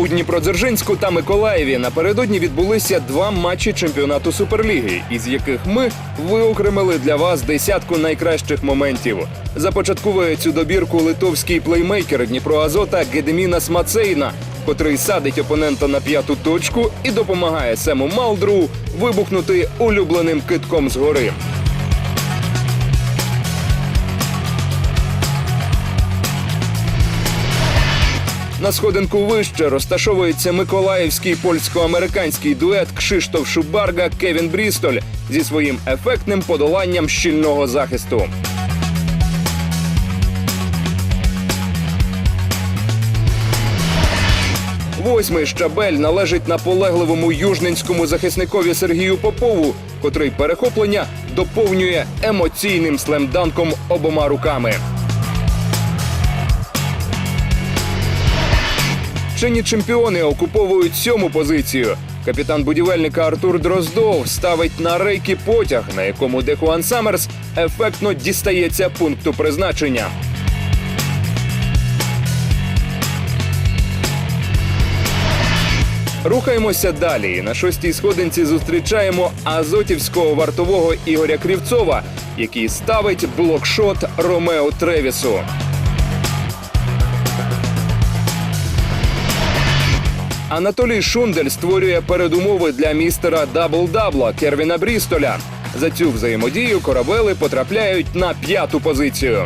У Дніпродзержинську та Миколаєві напередодні відбулися два матчі чемпіонату Суперліги, із яких ми виокремили для вас десятку найкращих моментів. Започатковує цю добірку литовський плеймейкер Дніпро Азота Гедемінас Мацейна, котрий садить опонента на п'яту точку і допомагає Сему Малдру вибухнути улюбленим китком згори. На сходинку вище розташовується миколаївський польсько-американський дует Кшиштоф Шубарга Кевін Брістоль зі своїм ефектним подоланням щільного захисту. Восьмий щабель належить наполегливому южненському захисникові Сергію Попову, котрий перехоплення доповнює емоційним слемданком обома руками. Чинні чемпіони окуповують сьому позицію. Капітан будівельника Артур Дроздов ставить на рейки потяг, на якому Дехуан Саммерс ефектно дістається пункту призначення. Рухаємося далі. На шостій сходинці зустрічаємо азотівського вартового Ігоря Крівцова, який ставить блокшот Ромео Тревісу. Анатолій Шундель створює передумови для містера дабл-дабла Кервіна Брістоля. За цю взаємодію корабели потрапляють на п'яту позицію.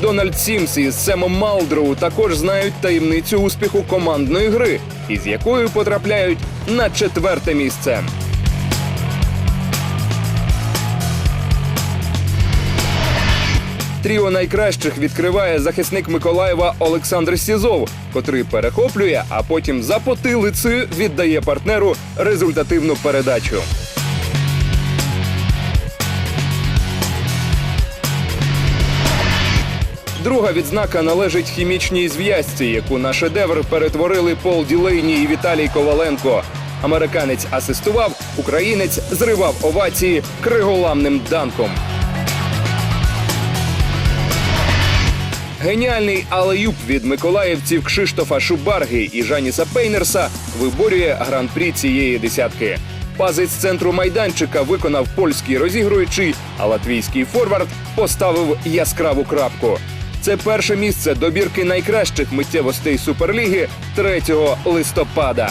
Дональд Сімс із Семом Малдроу також знають таємницю успіху командної гри, із якою потрапляють на четверте місце. Тріо найкращих відкриває захисник Миколаєва Олександр Сізов, котрий перехоплює, а потім за потилицею віддає партнеру результативну передачу. Друга відзнака належить хімічній зв'язці, яку на шедевр перетворили Пол Ділейні і Віталій Коваленко. Американець асистував, українець зривав овації криголамним данком. Геніальний алеюб від миколаївців Кшиштофа Шубарги і Жаніса Пейнерса виборює гран-прі цієї десятки. Пази з центру майданчика виконав польський розігруючий, а латвійський форвард поставив яскраву крапку. Це перше місце добірки найкращих миттєвостей Суперліги 3 листопада.